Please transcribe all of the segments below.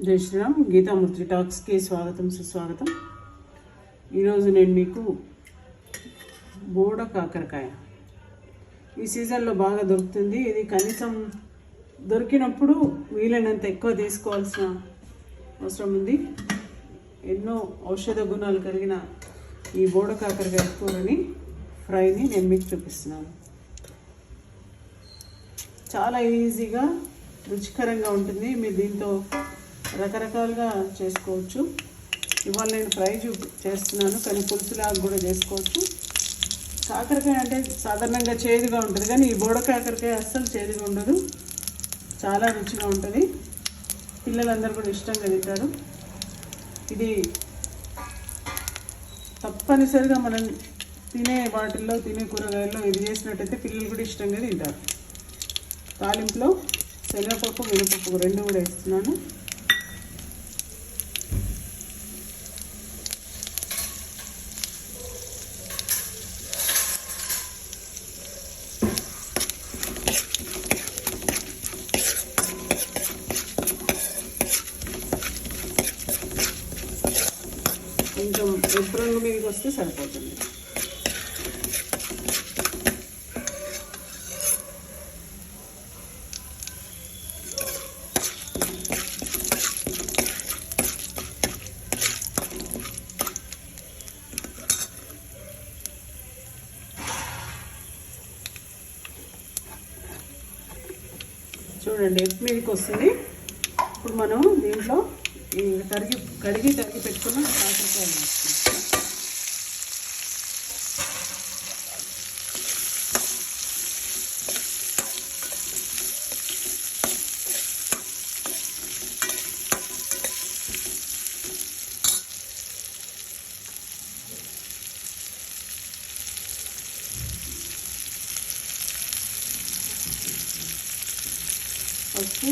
జై శ్రీరామ్. గీతామూర్తి టాక్స్కి స్వాగతం సుస్వాగతం. ఈరోజు నేను మీకు బోడ కాకరకాయ. ఈ సీజన్లో బాగా దొరుకుతుంది. ఇది కనీసం దొరికినప్పుడు వీలైనంత ఎక్కువ తీసుకోవాల్సిన అవసరం ఉంది. ఎన్నో ఔషధ గుణాలు కలిగిన ఈ బోడ కాకరకాయ కూరని ఫ్రైని నేను మీకు చూపిస్తున్నాను. చాలా ఈజీగా రుచికరంగా ఉంటుంది. మీరు దీంతో రకరకాలుగా చేసుకోవచ్చు. ఇవాళ నేను ఫ్రై చూ చేస్తున్నాను కానీ పులుసులాగా కూడా చేసుకోవచ్చు. కాకరకాయ అంటే సాధారణంగా చేదుగా ఉంటుంది కానీ ఈ బోడ కాకరకాయ అస్సలు చేదుగా ఉండదు. చాలా రుచిగా ఉంటుంది. పిల్లలందరూ కూడా ఇష్టంగా తింటారు. ఇది తప్పనిసరిగా మనం తినే వాటిల్లో తినే కూరగాయల్లో ఇది చేసినట్టయితే పిల్లలు కూడా ఇష్టంగా తింటారు. తాలింపులో శనగపప్పు మినపప్పు రెండు కూడా వేస్తున్నాను. కొంచెం ఎరుపు రంగు మీదకి వస్తే సరిపోతుంది. చూడండి ఎరుపు మీదకి వస్తుంది? ఇప్పుడు మనం దీంట్లో ఈ తరిగి కడిగి తరిగి పెట్టుకున్న కాకరకాయలు వేసుకుంటాం పసుపు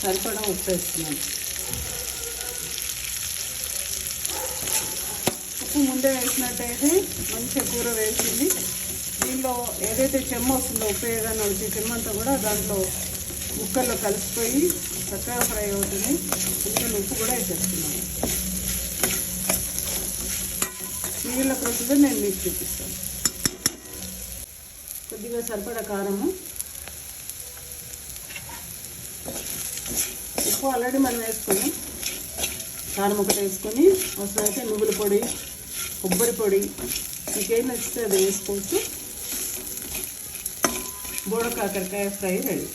సరిపడా ఉప్పు వేస్తున్నాను. ఉప్పు ముందే వేసినట్టయితే మంచిగా కూర వేసింది. దీనిలో ఏదైతే చెమ్మ వస్తుందో ఉప్పు ఏదైనా వచ్చే చెమ్మ అంతా కూడా దాంట్లో ముక్కల్లో కలిసిపోయి చక్కగా ఫ్రై అవుతుంది. అందుకని ఉప్పు కూడా వేసేస్తున్నాను. మిగిలిన ప్రొసీజర్ నేను మీకు చూపిస్తాను. కొద్దిగా సరిపడా కారము. ఉప్పు ఆల్రెడీ మనం వేసుకొని కారం ఒకటి వేసుకొని అవసరమైతే నువ్వుల పొడి కొబ్బరి పొడి మీకు ఏం నచ్చితే అది వేసుకోవచ్చు. బోడ కాకరకాయ ఫ్రై రెడీ.